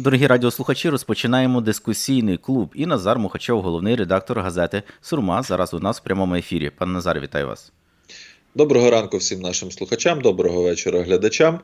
Дорогі радіослухачі, розпочинаємо дискусійний клуб. І Назар Мухачов, головний редактор газети Сурма. Зараз у нас в прямому ефірі. Пан Назар, вітаю вас. Доброго ранку всім нашим слухачам, доброго вечора глядачам.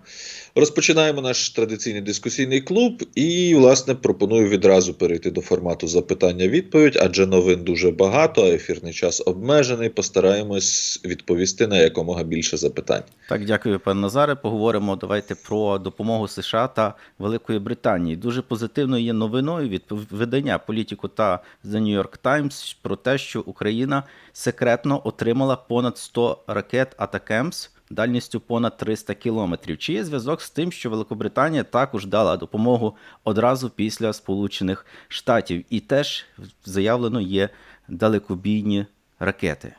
Розпочинаємо наш традиційний дискусійний клуб, і, власне, пропоную відразу перейти до формату запитання-відповідь, адже новин дуже багато, а ефірний час обмежений. Постараємось відповісти на якомога більше запитань. Так, дякую, пане Назаре. Поговоримо давайте про допомогу США та Великої Британії. Дуже позитивною є новиною від видання політику та The New York Times про те, що Україна секретно отримала понад 100 ракет Атакемс дальністю понад 300 кілометрів. Чи є зв'язок з тим, що Великобританія також дала допомогу одразу після Сполучених Штатів, і теж заявлено є далекобійні ракети?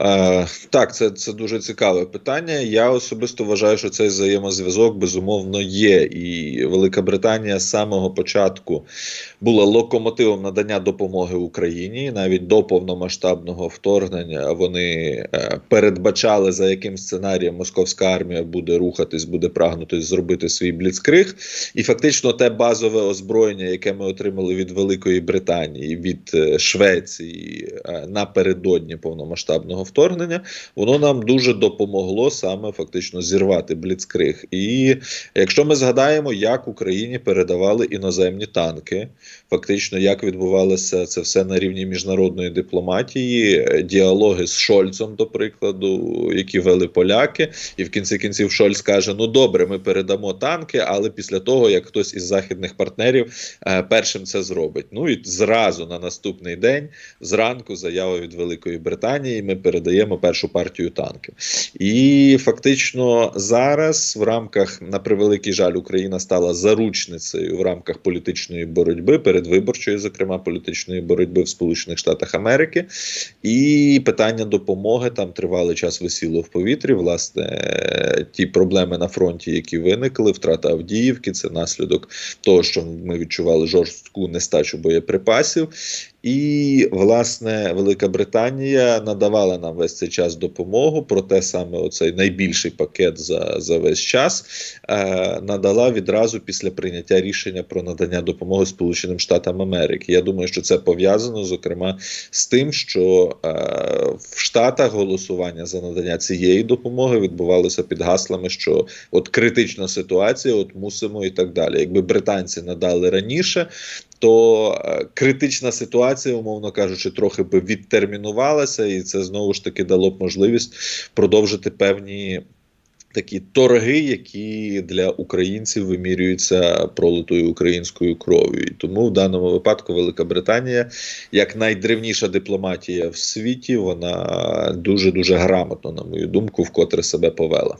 Е, так, це це дуже цікаве питання. Я особисто вважаю, що цей взаємозв'язок безумовно є. І Велика Британія з самого початку була локомотивом надання допомоги Україні. Навіть до повномасштабного вторгнення вони е, передбачали, за яким сценарієм московська армія буде рухатись, буде прагнути зробити свій бліцкриг. І фактично те базове озброєння, яке ми отримали від Великої Британії, від е, Швеції напередодні повномасштабного повномасштабного вторгнення, воно нам дуже допомогло саме фактично зірвати бліцкриг. І якщо ми згадаємо, як Україні передавали іноземні танки, фактично як відбувалося це все на рівні міжнародної дипломатії, діалоги з Шольцом, до прикладу, які вели поляки, і в кінці кінців Шольц каже: Ну добре, ми передамо танки, але після того як хтось із західних партнерів е, першим це зробить. Ну і зразу на наступний день зранку заява від Великої Британії. Британії ми передаємо першу партію танків. І фактично зараз, в рамках на превеликий жаль, Україна стала заручницею в рамках політичної боротьби, передвиборчої, зокрема політичної боротьби в Сполучених Штатах Америки. І питання допомоги там тривалий час висіло в повітрі. Власне, ті проблеми на фронті, які виникли, втрата Авдіївки, це наслідок того, що ми відчували жорстку нестачу боєприпасів. І, власне, Велика Британія надавала нам весь цей час допомогу. Проте саме оцей найбільший пакет за за весь час е, надала відразу після прийняття рішення про надання допомоги Сполученим Штатам Америки. Я думаю, що це пов'язано зокрема з тим, що е, в Штатах голосування за надання цієї допомоги відбувалося під гаслами, що от критична ситуація, от мусимо і так далі. Якби британці надали раніше, то е, критична ситуація, умовно кажучи, трохи би відтермінувалася, і це знову ж таки дало б можливість продовжити певні. Такі торги, які для українців вимірюються пролитою українською кров'ю, і тому в даному випадку Велика Британія, як найдревніша дипломатія в світі, вона дуже дуже грамотно, на мою думку, вкотре себе повела.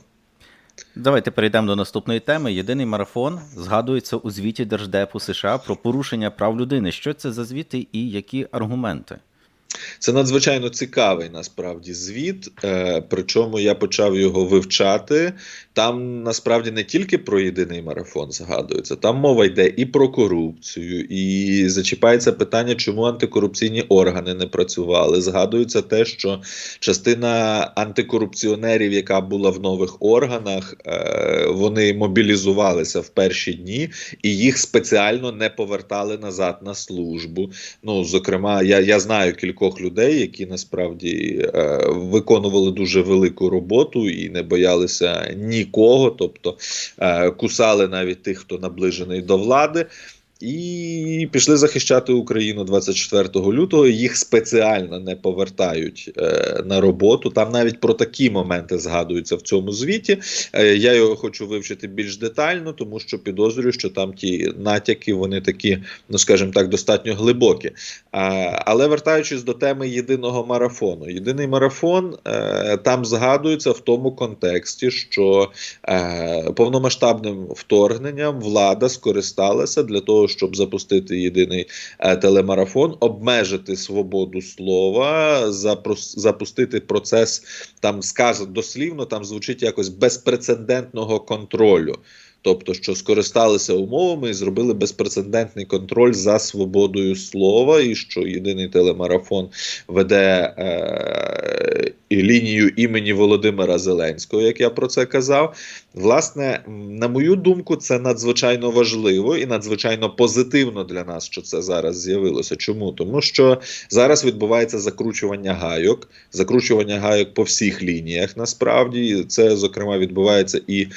Давайте перейдемо до наступної теми. Єдиний марафон згадується у звіті Держдепу США про порушення прав людини. Що це за звіти і які аргументи? Це надзвичайно цікавий насправді звіт. Е, Причому я почав його вивчати. Там насправді не тільки про єдиний марафон згадується, там мова йде і про корупцію, і зачіпається питання, чому антикорупційні органи не працювали. Згадується те, що частина антикорупціонерів, яка була в нових органах, е, вони мобілізувалися в перші дні і їх спеціально не повертали назад на службу. Ну, зокрема, я, я знаю кількох людей, які насправді е, виконували дуже велику роботу і не боялися нікого, тобто е, кусали навіть тих, хто наближений до влади. І пішли захищати Україну 24 лютого. Їх спеціально не повертають е, на роботу. Там навіть про такі моменти згадуються в цьому звіті. Е, я його хочу вивчити більш детально, тому що підозрюю, що там ті натяки, вони такі, ну скажімо так, достатньо глибокі. А, але вертаючись до теми єдиного марафону, єдиний марафон е, там згадується в тому контексті, що е, повномасштабним вторгненням влада скористалася для того щоб запустити єдиний е, телемарафон, обмежити свободу слова, запустити процес там сказ дослівно, там звучить якось безпрецедентного контролю. Тобто, що скористалися умовами і зробили безпрецедентний контроль за свободою слова, і що єдиний телемарафон веде е, і лінію імені Володимира Зеленського, як я про це казав. Власне, на мою думку, це надзвичайно важливо і надзвичайно позитивно для нас, що це зараз з'явилося. Чому? Тому що зараз відбувається закручування гайок, закручування гайок по всіх лініях. Насправді це зокрема відбувається і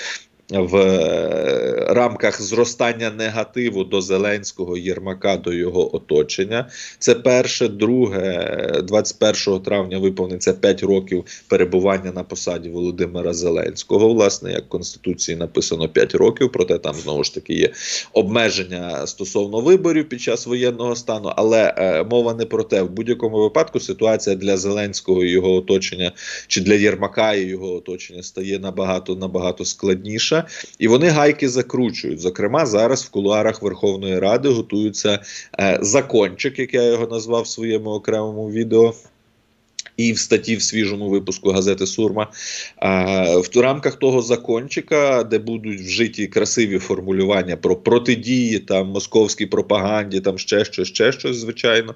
в е, рамках зростання негативу до Зеленського Єрмака до його оточення. Це перше, друге, 21 травня виповниться 5 років перебування на посаді Володимира Зеленського. Власне, як в конституції написано 5 років, проте там знову ж таки є обмеження стосовно виборів під час воєнного стану. Але е, мова не про те. В будь-якому випадку ситуація для Зеленського і його оточення чи для Єрмака і його оточення стає набагато набагато складніша, і вони гайки закручують. Зокрема, зараз в кулуарах Верховної Ради готується е, закончик, як я його назвав в своєму окремому відео. І в статті в свіжому випуску газети Сурма в рамках того закончика, де будуть вжиті красиві формулювання про протидії там московській пропаганді, там ще щось, ще щось, звичайно,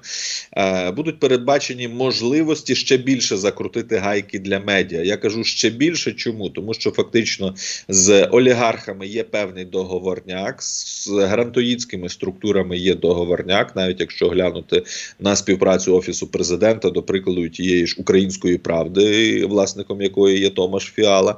будуть передбачені можливості ще більше закрутити гайки для медіа. Я кажу ще більше. Чому? Тому що фактично з олігархами є певний договорняк, з грантоїдськими структурами є договорняк, навіть якщо глянути на співпрацю офісу президента, до прикладу тієї ж української правди, власником якої є Томаш Фіала,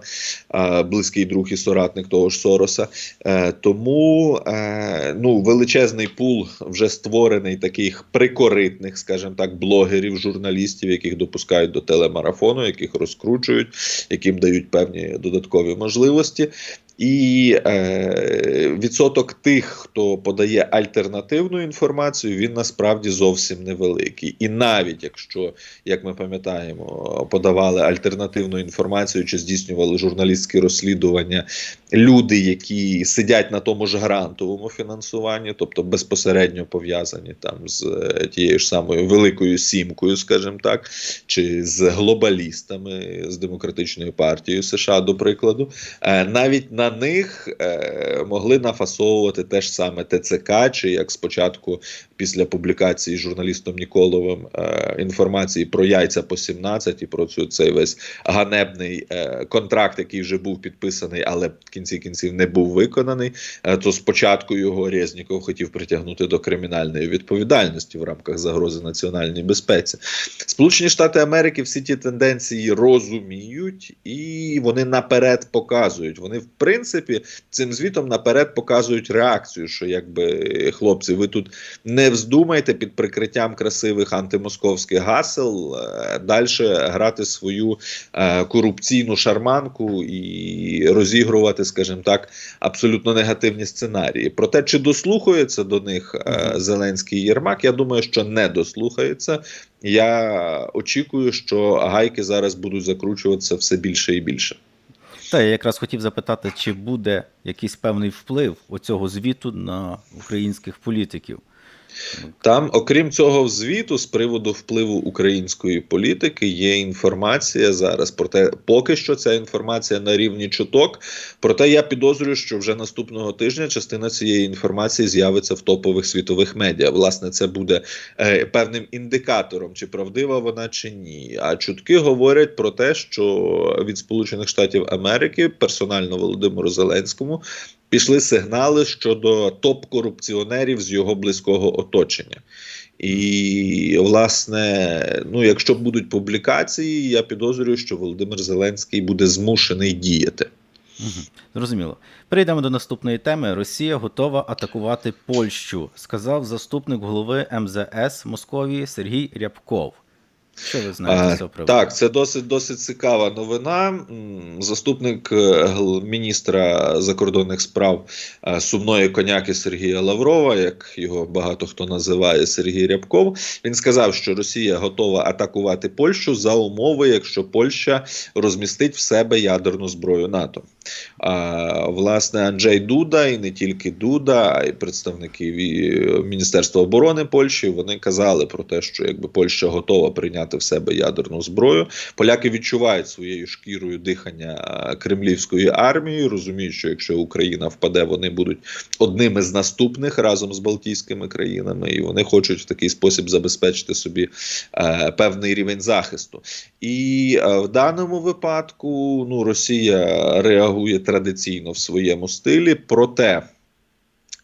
е, близький друг і соратник того ж Сороса. Е, Тому е, ну, величезний пул вже створений таких прикоритних, скажімо так, блогерів, журналістів, яких допускають до телемарафону, яких розкручують, яким дають певні додаткові можливості. І е, відсоток тих, хто подає альтернативну інформацію, він насправді зовсім невеликий. І навіть якщо, як ми пам'ятаємо, подавали альтернативну інформацію чи здійснювали журналістські розслідування люди, які сидять на тому ж грантовому фінансуванні, тобто безпосередньо пов'язані там з е, тією ж самою великою сімкою, скажімо так, чи з глобалістами з демократичною партією США, до прикладу, е, навіть на них е, могли нафасовувати те ж саме ТЦК, чи як спочатку після публікації журналістом Ніколовим е, інформації про яйця по 17 і про цю цей весь ганебний е, контракт, який вже був підписаний, але в кінці кінців не був виконаний. Е, то спочатку його Резніков хотів притягнути до кримінальної відповідальності в рамках загрози національній безпеці. Сполучені Штати Америки всі ті тенденції розуміють і вони наперед показують. Вони, в принципі, цим звітом наперед показують реакцію, що якби хлопці, ви тут не вздумайте під прикриттям красивих антимосковських гасел е, далі грати свою е, корупційну шарманку і розігрувати, скажімо так, абсолютно негативні сценарії. Проте, чи дослухається до них е, Зеленський і Єрмак, я думаю, що не дослухається. Я очікую, що гайки зараз будуть закручуватися все більше і більше. Та я якраз хотів запитати, чи буде якийсь певний вплив оцього звіту на українських політиків. Там, окрім цього звіту, з приводу впливу української політики, є інформація зараз. Проте поки що ця інформація на рівні чуток. Проте я підозрюю, що вже наступного тижня частина цієї інформації з'явиться в топових світових медіа. Власне, це буде е, певним індикатором, чи правдива вона чи ні. А чутки говорять про те, що від Сполучених Штатів Америки персонально Володимиру Зеленському пішли сигнали щодо топ-корупціонерів з його близького оточення. І, власне, ну, якщо будуть публікації, я підозрюю, що Володимир Зеленський буде змушений діяти. Угу. Зрозуміло. Перейдемо до наступної теми. Росія готова атакувати Польщу, сказав заступник голови МЗС Московії Сергій Рябков. Що ви знаєте з цього? Так, це досить досить цікава новина. Заступник е, міністра закордонних справ е, сумної коняки Сергія Лаврова, як його багато хто називає Сергій Рябков. Він сказав, що Росія готова атакувати Польщу за умови, якщо Польща розмістить в себе ядерну зброю НАТО. Власне, Анджей Дуда, і не тільки Дуда, а й представники Міністерства оборони Польщі. Вони казали про те, що якби Польща готова прийняти в себе ядерну зброю. Поляки відчувають своєю шкірою дихання кремлівської армії, розуміють, що якщо Україна впаде, вони будуть одними з наступних разом з Балтійськими країнами, і вони хочуть в такий спосіб забезпечити собі е, певний рівень захисту. І е, в даному випадку ну, Росія реагує традиційно в своєму стилі, проте.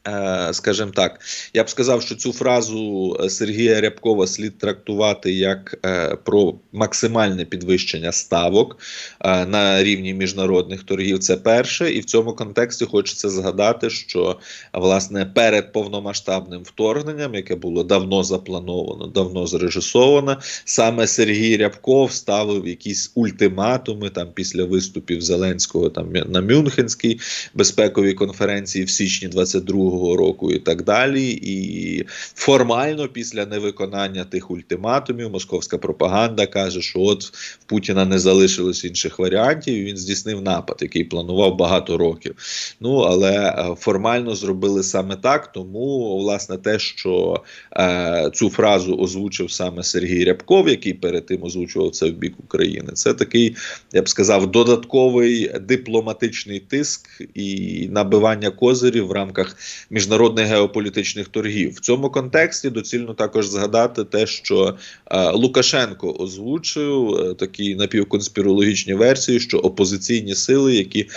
Е, Скажімо так, я б сказав, що цю фразу е, Сергія Рябкова слід трактувати як е, про максимальне підвищення ставок на рівні міжнародних торгів. Це перше, і в цьому контексті хочеться згадати, що власне перед повномасштабним вторгненням, яке було давно заплановано, давно зрежисовано, саме Сергій Рябков ставив якісь ультиматуми там після виступів Зеленського там на Мюнхенській безпековій конференції в січні 22-го року, і так далі. І формально після невиконання тих ультиматумів московська пропаганда каже, що от в Путіна не залишилось інших варіантів. і Він здійснив напад, який планував багато років. Ну але е, формально зробили саме так. Тому власне те, що е, цю фразу озвучив саме Сергій Рябков, який перед тим озвучував це в бік України, це такий, я б сказав, додатковий дипломатичний тиск і набивання козирів в рамках міжнародних геополітичних торгів. В цьому контексті доцільно також згадати те, що е, Лукашенко озвучив е, такі напівконспірологічні версії, що опозиційні сили, які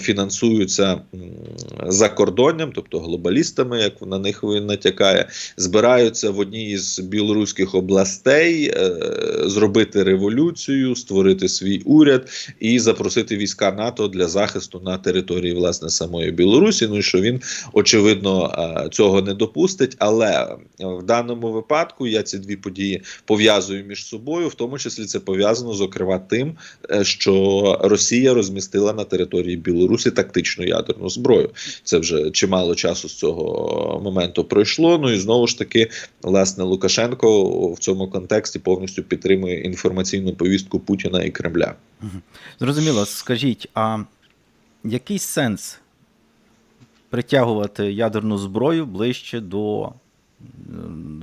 фінансуються м, за кордонням, тобто глобалістами, як на них він натякає, збираються в одній із білоруських областей е, зробити революцію, створити свій уряд і запросити війська НАТО для захисту на території власне самої Білорусі. Ну і що він очевидно е, цього не допустить. Але в даному випадку я ці дві події пов'язую між собою, в тому числі це пов'язано зокрема тим, е, що Росія розмістила на території Білорусі тактичну ядерну зброю. Це вже чимало часу з цього моменту пройшло. Ну і знову ж таки, власне, Лукашенко в цьому контексті повністю підтримує інформаційну повістку Путіна і Кремля. Зрозуміло, скажіть, а який сенс притягувати ядерну зброю ближче до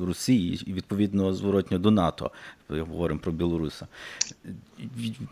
Росії і відповідно зворотньо до НАТО? Говоримо про Білоруса.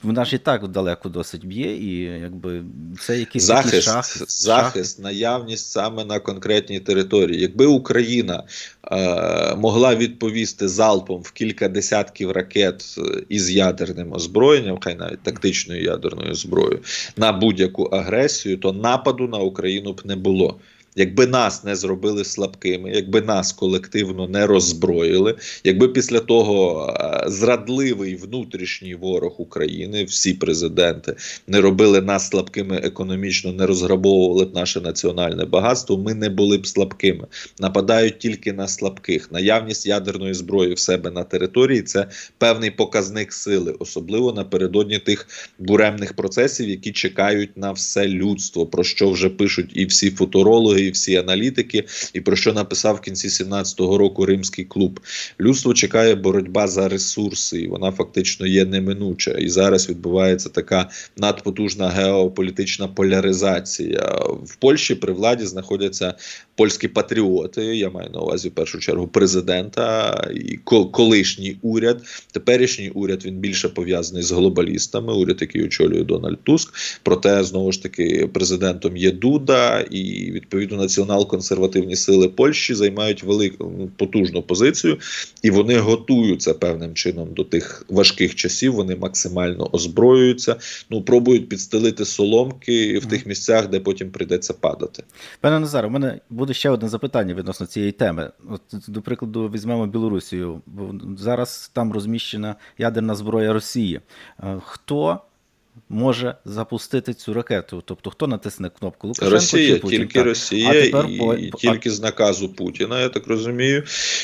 Вона ж і так далеко досить б'є, і якби це якийсь захист, шах, захист, наявність саме на конкретній території. Якби Україна е, могла відповісти залпом в кілька десятків ракет е, із ядерним озброєнням, хай навіть тактичною ядерною зброєю, на будь-яку агресію, то нападу на Україну б не було. Якби нас не зробили слабкими, якби нас колективно не роззброїли, якби після того е, зрадливий внутрішній ворог України, всі президенти не робили нас слабкими економічно, не розграбовували б наше національне багатство, ми не були б слабкими. Нападають тільки на слабких. Наявність ядерної зброї в себе на території це певний показник сили, особливо напередодні тих буремних процесів, які чекають на все людство, про що вже пишуть і всі футурологи, і всі аналітики, і про що написав в кінці 17-го року Римський клуб. Людство чекає боротьба за ресурси, і вона фактично є неминуча. І зараз відбувається така надпотужна геополітична поляризація. В Польщі при владі знаходяться польські патріоти. Я маю на увазі в першу чергу президента і колишній уряд. Теперішній уряд він більше пов'язаний з глобалістами. Уряд, який очолює Дональд Туск. Проте знову ж таки президентом є Дуда, і відповідно націонал-консервативні сили Польщі займають велику ну, потужну позицію, і вони готуються певним чином до тих важких часів. Вони максимально озброюються. Ну пробують підстелити соломки в тих місцях, де потім прийдеться падати. Пане Назаре, у мене буде ще одне запитання відносно цієї теми. От, до прикладу, візьмемо Білорусію. Зараз там розміщена ядерна зброя Росії. Е, Хто може запустити цю ракету? Тобто, хто натисне кнопку? Лукашенко Росія, чи Путін? тільки Так. Росія А тепер і, по- і тільки з наказу Путіна, я так розумію.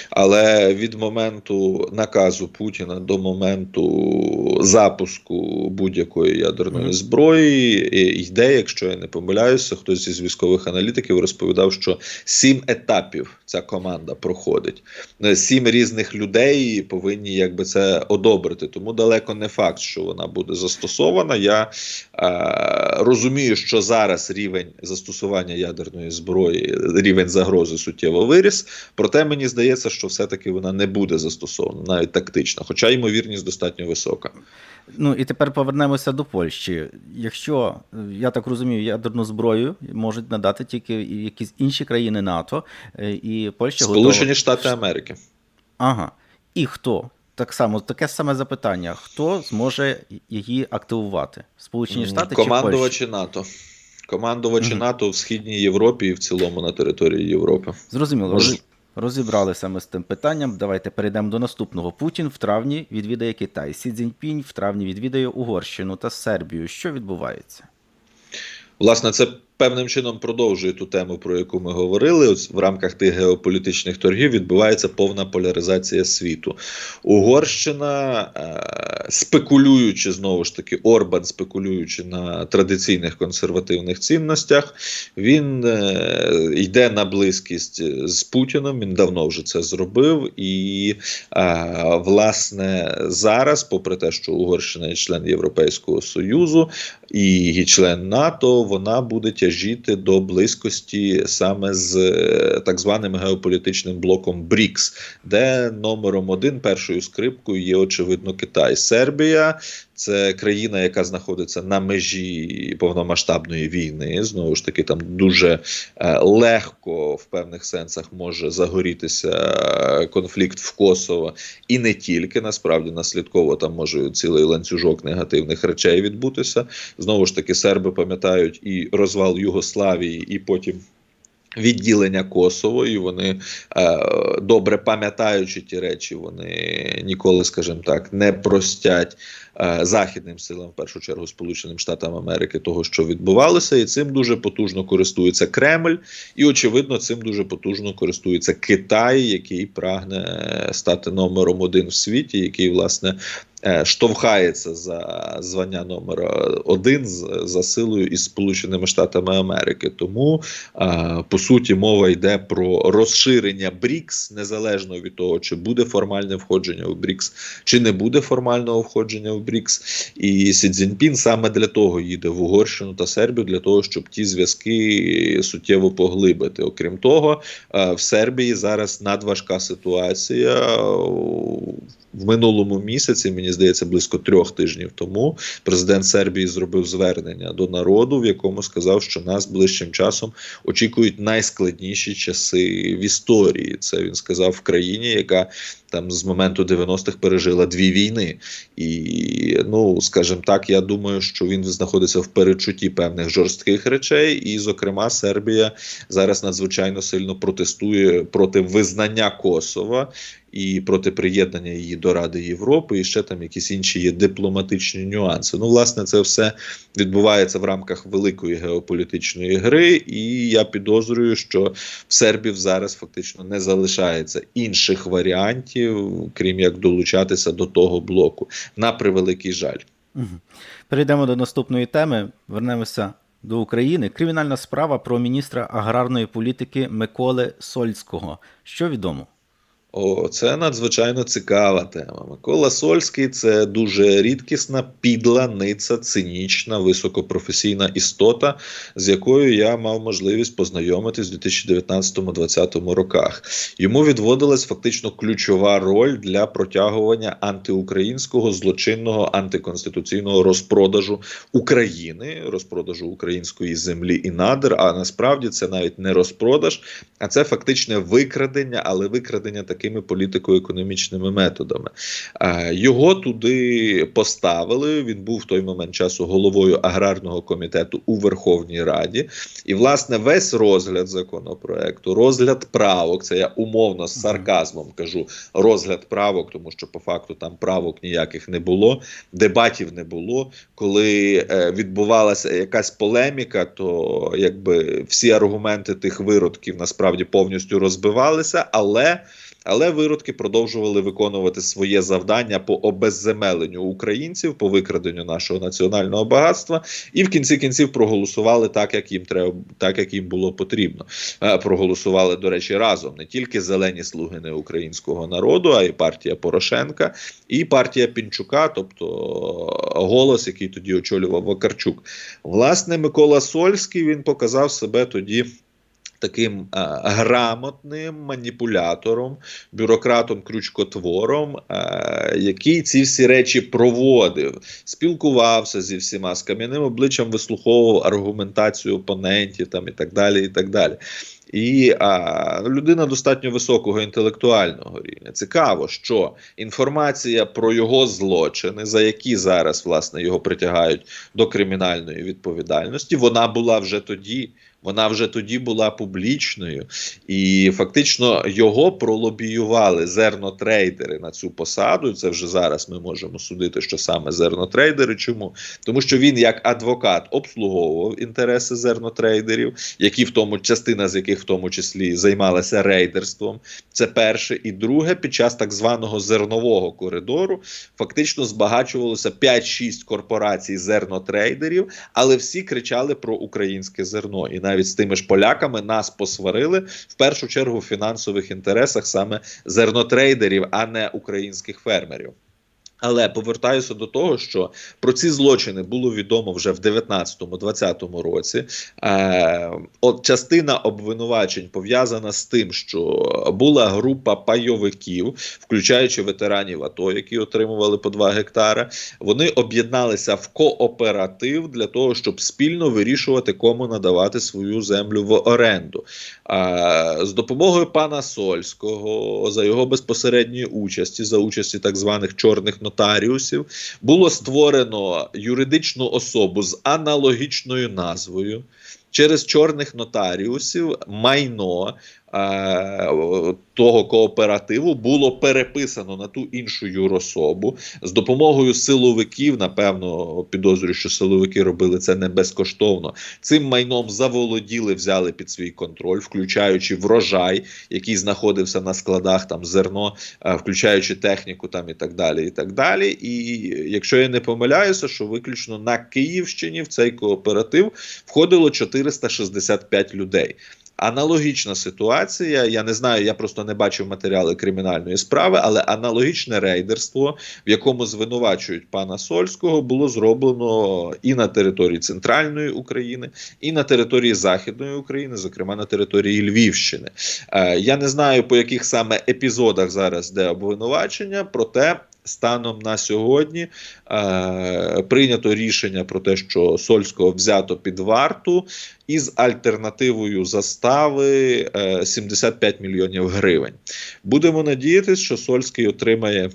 Але від моменту наказу Путіна до моменту запуску будь-якої ядерної Мгм. зброї е, йде, якщо я не помиляюся, хтось із військових аналітиків розповідав, що сім етапів ця команда проходить. Е, Сім різних людей повинні якби це одобрити. Тому далеко не факт, що вона буде застосована. Я е, розумію, що зараз рівень застосування ядерної зброї, рівень загрози суттєво виріс. Проте мені здається, що все-таки вона не буде застосована навіть тактично, хоча ймовірність достатньо висока. Ну і тепер повернемося до Польщі. Якщо е, я так розумію, ядерну зброю можуть надати тільки якісь інші країни НАТО, е, і Польща Сполучені готова... Штати Америки. Ага. І хто? Так само, таке саме запитання: хто зможе її активувати? Сполучені Штати чи Польща? Командувачі НАТО. Командувачі Мгм. НАТО в Східній Європі і в цілому на території Європи. Зрозуміло, Мож- роз- розібралися ми з тим питанням. Давайте перейдемо до наступного. Путін в травні відвідає Китай. Сі Цзіньпінь в травні відвідає Угорщину та Сербію. Що відбувається? Власне, це певним чином продовжує ту тему, про яку ми говорили. Ось в рамках тих геополітичних торгів відбувається повна поляризація світу. Угорщина, е, спекулюючи знову ж таки, Орбан, спекулюючи на традиційних консервативних цінностях, він е, йде на близькість з Путіном. Він давно вже це зробив. І е, власне зараз, попри те, що Угорщина є член Європейського Союзу і член НАТО, вона буде тяжіти до близькості саме з е, так званим геополітичним блоком БРІКС, де номером один першою скрипкою є очевидно Китай. Сербія це країна, яка знаходиться на межі повномасштабної війни. Знову ж таки, там дуже е, легко в певних сенсах може загорітися е, конфлікт в Косово, і не тільки насправді наслідково там може цілий ланцюжок негативних речей відбутися. Знову ж таки, серби пам'ятають і розвал Югославії, і потім. Відділення Косово, і вони е, добре пам'ятаючи ті речі, вони ніколи, скажімо так, не простять е, західним силам, в першу чергу Сполученим Штатам Америки, того, що відбувалося, і цим дуже потужно користується Кремль, і очевидно, цим дуже потужно користується Китай, який прагне стати номером один в світі, який власне. Е, Штовхається за звання номера один за силою із Сполученими Штатами Америки. Тому е, по суті мова йде про розширення БРІКС, незалежно від того, чи буде формальне входження в БРІКС, чи не буде формального входження в БРІКС. І Сі Цзіньпін саме для того їде в Угорщину та Сербію, для того, щоб ті зв'язки суттєво поглибити. Окрім того, е, в Сербії зараз надважка ситуація. В минулому місяці, мені здається, близько трьох тижнів тому президент Сербії зробив звернення до народу, в якому сказав, що нас ближчим часом очікують найскладніші часи в історії. Це він сказав в країні, яка там з моменту 90-х пережила дві війни. І ну, скажімо так, я думаю, що він знаходиться в перечутті певних жорстких речей, і, зокрема, Сербія зараз надзвичайно сильно протестує проти визнання Косова. І проти приєднання її до Ради Європи, і ще там якісь інші є дипломатичні нюанси. Ну, власне, це все відбувається в рамках великої геополітичної гри, і я підозрюю, що в Сербів зараз фактично не залишається інших варіантів, крім як долучатися до того блоку. На превеликий жаль. Перейдемо до наступної теми. Вернемося до України. Кримінальна справа про міністра аграрної політики Миколи Сольського. Що відомо? О, це надзвичайно цікава тема. Микола Сольський це дуже рідкісна, підла, ниця, цинічна, високопрофесійна істота, з якою я мав можливість познайомитись у 2019-2020 роках. Йому відводилась фактично ключова роль для протягування антиукраїнського злочинного антиконституційного розпродажу України, розпродажу української землі і надр. А насправді це навіть не розпродаж, а це фактичне викрадення, але викрадення такими політико-економічними методами. Його туди поставили. Він був в той момент часу головою аграрного комітету у Верховній Раді. І, власне, весь розгляд законопроекту, розгляд правок, це я умовно з сарказмом кажу, розгляд правок, тому що по факту там правок ніяких не було, дебатів не було. Коли е, відбувалася якась полеміка, то якби всі аргументи тих виродків насправді повністю розбивалися, але але виродки продовжували виконувати своє завдання по обезземеленню українців, по викраденню нашого національного багатства, і в кінці кінців проголосували так, як їм треба, так як їм було потрібно. Е, Проголосували, до речі, разом не тільки зелені слуги не українського народу, а й партія Порошенка, і партія Пінчука, тобто е, голос, який тоді очолював Вакарчук. Власне, Микола Сольський він показав себе тоді. Таким а, грамотним маніпулятором, бюрократом, крючкотвором, а, який ці всі речі проводив, спілкувався зі всіма з кам'яним обличчям, вислуховував аргументацію опонентів там і так далі. І так далі. І а, людина достатньо високого інтелектуального рівня. Цікаво, що інформація про його злочини, за які зараз власне його притягають до кримінальної відповідальності, вона була вже тоді. Вона вже тоді була публічною, і фактично його пролобіювали зернотрейдери на цю посаду. Це вже зараз ми можемо судити, що саме зернотрейдери. Чому? Тому що він, як адвокат, обслуговував інтереси зернотрейдерів, які в тому частина з яких в тому числі займалася рейдерством. Це перше. І друге, під час так званого зернового коридору фактично збагачувалося 5-6 корпорацій зернотрейдерів, але всі кричали про українське зерно. І навіть з тими ж поляками нас посварили в першу чергу в фінансових інтересах саме зернотрейдерів, а не українських фермерів. Але повертаюся до того, що про ці злочини було відомо вже в 19-20 році. Е, от частина обвинувачень пов'язана з тим, що була група пайовиків, включаючи ветеранів АТО, які отримували по 2 гектара. Вони об'єдналися в кооператив для того, щоб спільно вирішувати, кому надавати свою землю в оренду. Е, з допомогою пана Сольського за його безпосередньої участі, за участі так званих чорних нотаріусів, було створено юридичну особу з аналогічною назвою. Через чорних нотаріусів майно е, того кооперативу було переписано на ту іншу юрособу з допомогою силовиків. Напевно, підозрюю, що силовики робили це не безкоштовно. Цим майном заволоділи, взяли під свій контроль, включаючи врожай, який знаходився на складах, там зерно, е, включаючи техніку, там і так далі. І так далі. І якщо я не помиляюся, що виключно на Київщині в цей кооператив входило 465 людей. Аналогічна ситуація. Я не знаю, я просто не бачив матеріали кримінальної справи, але аналогічне рейдерство, в якому звинувачують пана Сольського, було зроблено і на території центральної України, і на території Західної України, зокрема на території Львівщини. Е, я не знаю по яких саме епізодах зараз де обвинувачення, проте. Станом на сьогодні е, прийнято рішення про те, що Сольського взято під варту із альтернативою застави е, 75 мільйонів гривень. Будемо надіятися, що Сольський отримає.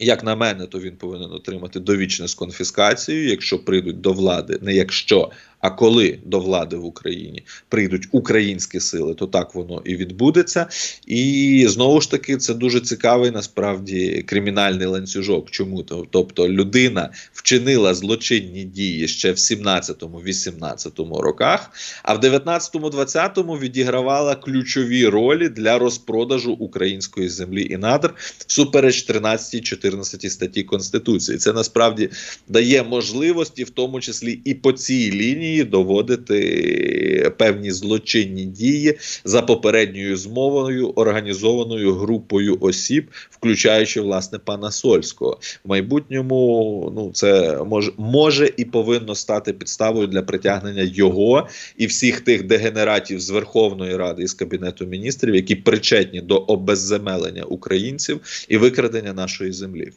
Як на мене, то він повинен отримати довічне з конфіскацією, якщо прийдуть до влади, не якщо, а коли до влади в Україні прийдуть українські сили, то так воно і відбудеться. І знову ж таки, це дуже цікавий насправді кримінальний ланцюжок. Чому тобто людина вчинила злочинні дії ще в 17-18 роках, а в 19-20 відігравала ключові ролі для розпродажу української землі і надр всупереч 13-14 статті Конституції. Це насправді дає можливості, в тому числі і по цій лінії, доводити певні злочинні дії за попередньою змовою, організованою групою осіб, включаючи власне пана Сольського. В майбутньому ну це може, може і повинно стати підставою для притягнення його і всіх тих дегенератів з Верховної Ради і з Кабінету міністрів, які причетні до обезземелення українців і викрадення нашої землі.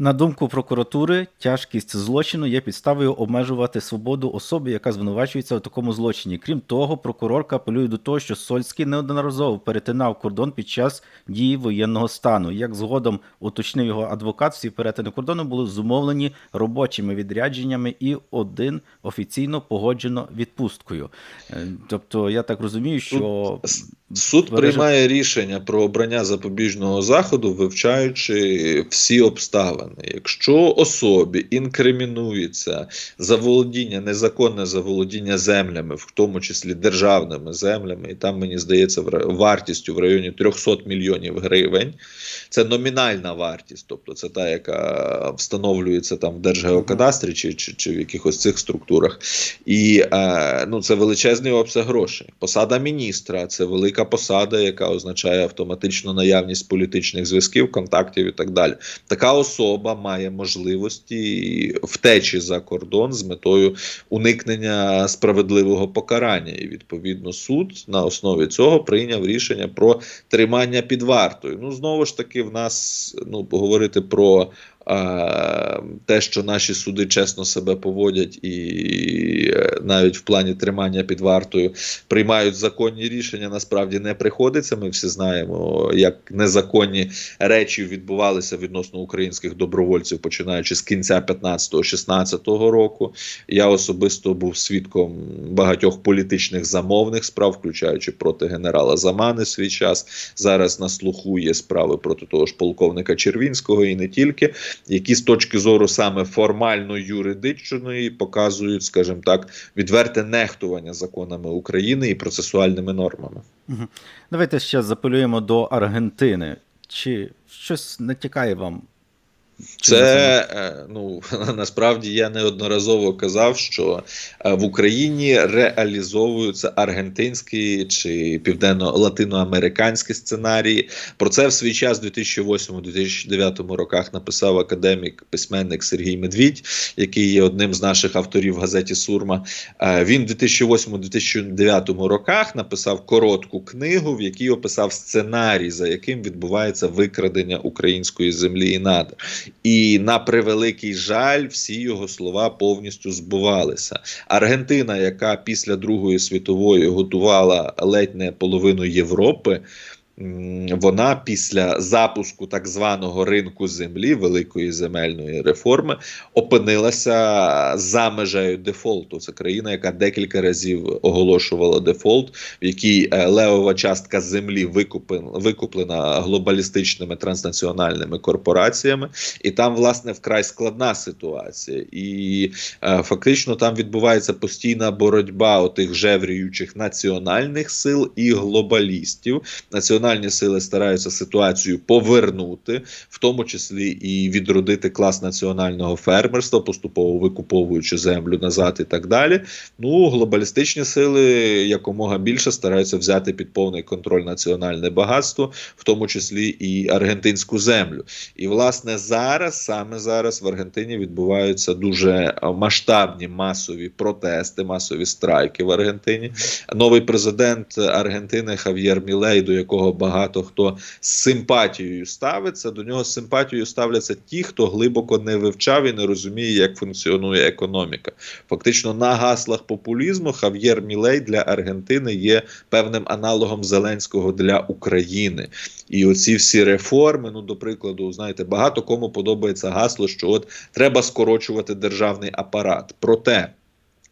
На думку прокуратури, тяжкість злочину є підставою обмежувати свободу особи, яка звинувачується у такому злочині. Крім того, прокурорка апелює до того, що Сольський неодноразово перетинав кордон під час дії воєнного стану. Як згодом уточнив його адвокат, всі перетини кордону були зумовлені робочими відрядженнями і один офіційно погоджено відпусткою. Е, Тобто, я так розумію, що Суд приймає рішення про обрання запобіжного заходу, вивчаючи всі обставини. якщо особі інкримінується заволодіння, незаконне заволодіння землями, в тому числі державними землями, і там мені здається, вартістю в районі 300 мільйонів гривень. Це номінальна вартість, тобто це та, яка встановлюється там в Держгеокадастрі чи, чи, чи в якихось цих структурах. І е, ну, це величезний обсяг грошей. Посада міністра це велика посада, яка означає автоматично наявність політичних зв'язків, контактів і так далі. Така особа має можливості втечі за кордон з метою уникнення справедливого покарання. І відповідно суд на основі цього прийняв рішення про тримання під вартою. Ну знову ж таки, в нас ну поговорити про. Те, що наші суди чесно себе поводять, і е, навіть в плані тримання під вартою приймають законні рішення, насправді не приходиться. Ми всі знаємо, як незаконні речі відбувалися відносно українських добровольців, починаючи з кінця 15-16 року. Я особисто був свідком багатьох політичних замовних справ, включаючи проти генерала Замани свій час. Зараз на слуху є справи проти того ж полковника Червінського і не тільки, які з точки зору саме формально юридичної показують, скажімо так, відверте нехтування законами України і процесуальними нормами. Давайте ще запелюємо до Аргентини. Чи щось натякає вам? Це е, ну насправді я неодноразово казав, що е, в Україні реалізовуються аргентинські чи південно-латиноамериканські сценарії. Про це в свій час, у 2008-2009 роках, написав академік письменник Сергій Медвідь, який є одним з наших авторів в газеті Сурма. Е, Він в 2008-2009 роках написав коротку книгу, в якій описав сценарій, за яким відбувається викрадення української землі і надр. І на превеликий жаль, всі його слова повністю збувалися. Аргентина, яка після Другої світової готувала ледь не половину Європи. Вона після запуску так званого ринку землі великої земельної реформи опинилася за межею дефолту. Це країна, яка декілька разів оголошувала дефолт, в якій е, левова частка землі викуплена, викуплена глобалістичними транснаціональними корпораціями, і там, власне, вкрай складна ситуація. І е, фактично там відбувається постійна боротьба отих жевріючих національних сил і глобалістів. Національні сили стараються ситуацію повернути, в тому числі і відродити клас національного фермерства, поступово викуповуючи землю назад і так далі. Ну, глобалістичні сили якомога більше стараються взяти під повний контроль національне багатство, в тому числі і аргентинську землю. І власне зараз, саме зараз в Аргентині відбуваються дуже масштабні масові протести, масові страйки в Аргентині. Новий президент Аргентини Хав'єр Мілей, до якого багато хто з симпатією ставиться. До нього з симпатією ставляться ті, хто глибоко не вивчав і не розуміє, як функціонує економіка. Фактично, на гаслах популізму Хав'єр Мілей для Аргентини є певним аналогом Зеленського для України. І оці всі реформи, ну до прикладу, знаєте, багато кому подобається гасло, що от треба скорочувати державний апарат. Проте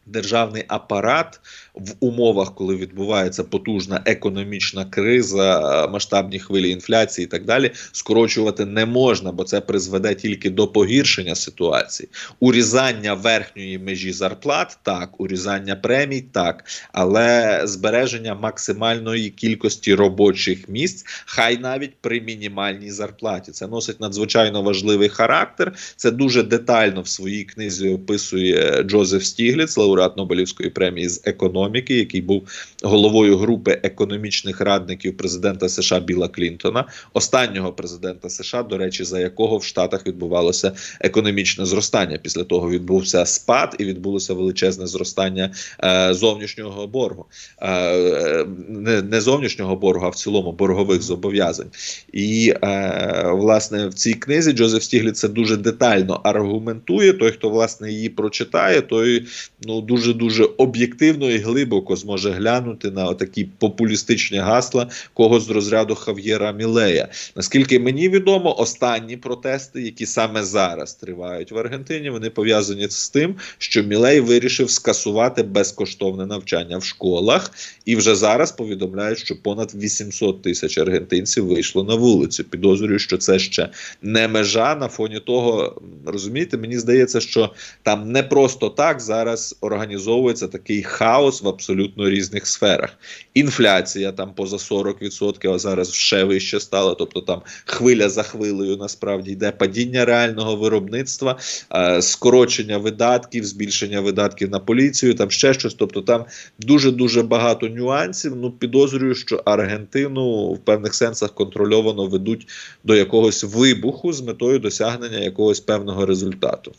державний апарат в умовах, коли відбувається потужна економічна криза, масштабні хвилі інфляції і так далі, скорочувати не можна, бо це призведе тільки до погіршення ситуації. Урізання верхньої межі зарплат, так, урізання премій, так, але збереження максимальної кількості робочих місць, хай навіть при мінімальній зарплаті. Це носить надзвичайно важливий характер. Це дуже детально в своїй книзі описує Джозеф Стігліц, лауреат Нобелівської премії з економіки, який був головою групи економічних радників президента США Біла Клінтона, останнього президента США, до речі, за якого в Штатах відбувалося економічне зростання. Після того відбувся спад і відбулося величезне зростання е, зовнішнього боргу, е, не, не зовнішнього боргу, а в цілому боргових зобов'язань. І е, власне в цій книзі Джозеф Стігліц це дуже детально аргументує. Той, хто власне її прочитає, той ну дуже дуже об'єктивно і глибоко зможе глянути на такі популістичні гасла когось з розряду Хав'єра Мілея. Наскільки мені відомо, останні протести, які саме зараз тривають в Аргентині, вони пов'язані з тим, що Мілей вирішив скасувати безкоштовне навчання в школах, і вже зараз повідомляють, що понад 800 тисяч аргентинців вийшло на вулицю. Підозрюю, що це ще не межа на фоні того, розумієте, мені здається, що там не просто так зараз організовується такий хаос в абсолютно різних сферах. Інфляція там поза 40%, а зараз ще вище стала. Тобто там хвиля за хвилею насправді йде падіння реального виробництва, е, скорочення видатків, збільшення видатків на поліцію, там ще щось. Тобто там дуже дуже багато нюансів. Ну підозрюю, що Аргентину в певних сенсах контрольовано ведуть до якогось вибуху з метою досягнення якогось певного результату.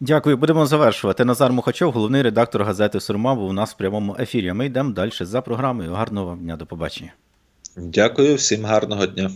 Дякую, будемо завершувати. Назар Мухачов, головний редактор газети Сурма, був у нас в прямому ефірі. Ми йдемо далі за програмою. Гарного вам дня, до побачення. Дякую, всім гарного дня.